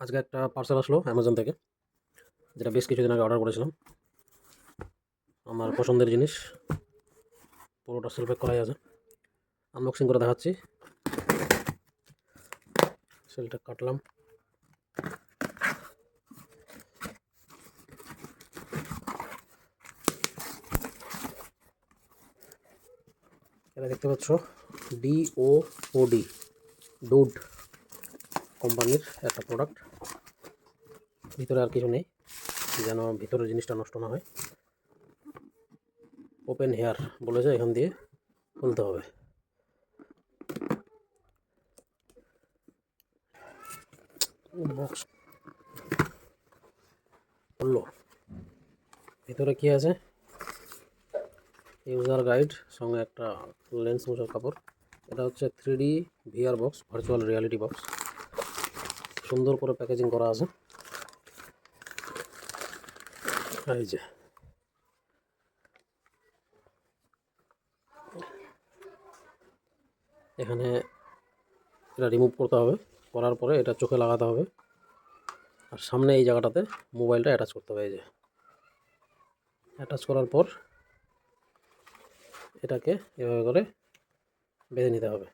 আজকে একটা পার্সেল আসলো অ্যামাজন থেকে, যেটা বেশ কিছুদিন আগে অর্ডার করেছিলাম। আমার পছন্দের জিনিস পুরোটা সেলপ্যাক করাই আছে। আনবক্সিং করে দেখাচ্ছি। সেলটা কাটলাম। দেখতে পাচ্ছ ডি ও ডি ডুড কোম্পানির একটা প্রোডাক্ট ভিতরে আর কিছু নেই, যেন ভিতরের জিনিসটা নষ্ট না হয়। ওপেন হেয়ার বলেছে, এখান দিয়ে খুলতে হবে। ভিতরে কি আছে? ইউজার গাইড সঙ্গে একটা লেন্স মোছার কাপড়। এটা হচ্ছে three D VR box virtual reality box সুন্দর করে প্যাকেজিং করা আছে। এই যে। এখানে এটা রিমুভ করতে হবে। করার পরে এটা চোখে লাগাতে হবে। আর সামনে এই জায়গাটাতে মোবাইলটা অ্যাটাচ করতে হবে, এই যে। অ্যাটাচ করার পর এটাকে এভাবে করে বেঁধে নিতে হবে।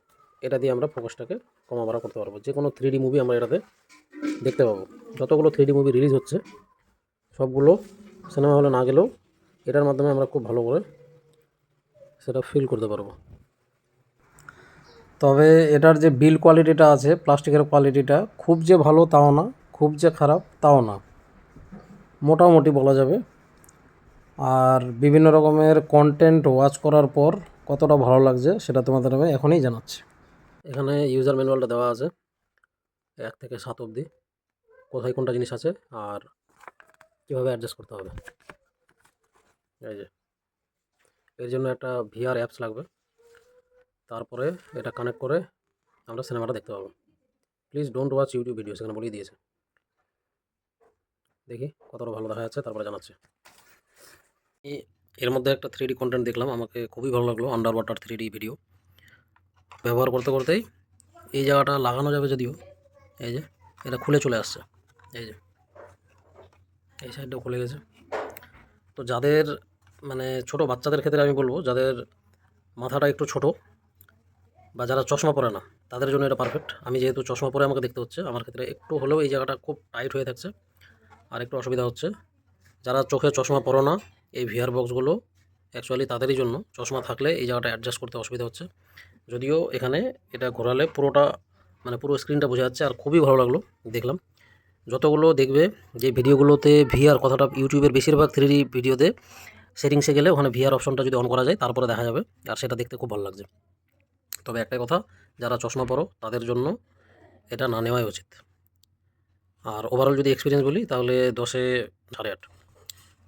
এটা দিয়ে আমরা ফোকাসটাকে কমা বাড়া করতে পারব। যে কোনো থ্রি মুভি আমরা এটাতে দেখতে পাবো। যতগুলো থ্রি মুভি রিলিজ হচ্ছে, সবগুলো সিনেমা হলে না গেলেও এটার মাধ্যমে আমরা খুব ভালো করে সেটা ফিল করতে পারব। তবে এটার যে বিল কোয়ালিটিটা আছে, প্লাস্টিকের কোয়ালিটিটা খুব যে ভালো তাও না, খুব যে খারাপ তাও না। মোটামুটি বলা যাবে। আর বিভিন্ন রকমের কন্টেন্ট ওয়াচ করার পর কতটা ভালো লাগছে সেটা তোমাদের আমি এখনই জানাচ্ছি। এখানে ইউজার ম্যানুয়ালটা দেওয়া আছে। এক থেকে সাত অবধি। কোথায় কোনটা জিনিস আছে আর কীভাবে অ্যাডজাস্ট করতে হবে। এই যে। এর জন্য একটা ভিআর অ্যাপস লাগবে। তারপরে এটা কানেক্ট করে আমরা সিনেমাটা দেখতে পাবো। Please don't watch YouTube video সেখানে বলেই দিয়েছে। দেখি, কতটা ভালো দেখা যাচ্ছে, তারপরে জানাচ্ছে। এর মধ্যে একটা থ্রি ডি কন্টেন্ট দেখলাম, আমাকে খুবই ভালো লাগল under water three D video ব্যবহার করতে করতেই এই জায়গাটা লাগানো যাবে যদিও, এই যে, এটা খুলে চলে আসছে, এই যে, এই সাইডটা খুলে গেছে। তো যাদের মানে ছোট বাচ্চাদের ক্ষেত্রে আমি বলব, যাদের মাথাটা একটু ছোট বা যারা চশমা পরে না, তাদের জন্য এটা পারফেক্ট আমি যেহেতু চশমা পরে আমাকে দেখতে হচ্ছে, আমার ক্ষেত্রে একটু হলেও এই জায়গাটা খুব টাইট হয়ে থাকছে, আর একটু অসুবিধা হচ্ছে। যারা চোখে চশমা পরো না, এই ভিআর বক্সগুলো অ্যাকচুয়ালি তাদেরই জন্য চশমা থাকলে এই জায়গাটা অ্যাডজাস্ট করতে অসুবিধা হচ্ছে। যদিও এখানে এটা ঘোরালে পুরোটা মানে পুরো স্ক্রিনটা বোঝা যাচ্ছে আর খুবই ভালো লাগল দেখলাম। যতগুলো দেখবে যে ভিডিওগুলোতে ভিআর কথাটা ইউটিউবের বেশিরভাগ থ্রি ভিডিওতে সেটিংসে গেলে ওখানে ভিআর অপশনটা যদি অন করা যায়, তারপরে দেখা যাবে আর সেটা দেখতে খুব ভালো লাগছে। তবে একটাই কথা, যারা চশমা পরো, তাদের জন্য এটা না নেওয়াই উচিত। আর ওভারঅল যদি এক্সপিরিয়েন্স বলি, তাহলে দশে সাড়ে আট।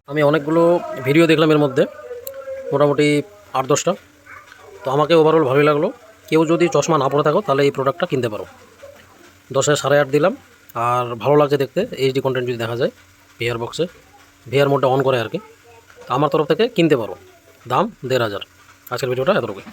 আমি অনেকগুলো ভিডিও দেখলাম এর মধ্যে, মোটামুটি আট দশটা। তো আমাকে ওভারঅল ভালোই লাগল। কেউ যদি চশমা না পরে থাকো, তাহলে এই প্রোডাক্টটা কিনতে পারো। দশে সাড়ে আট দিলাম। আর ভালো লাগছে দেখতে এইচডি কন্টেন্ট যদি দেখা যায় ভিআর বক্সে ভিআর মোডটা অন করে আর কি। আমার তরফ থেকে কিনতে পারো। দাম দেড় হাজার। আজকের ভিডিওটা এতটুকুই।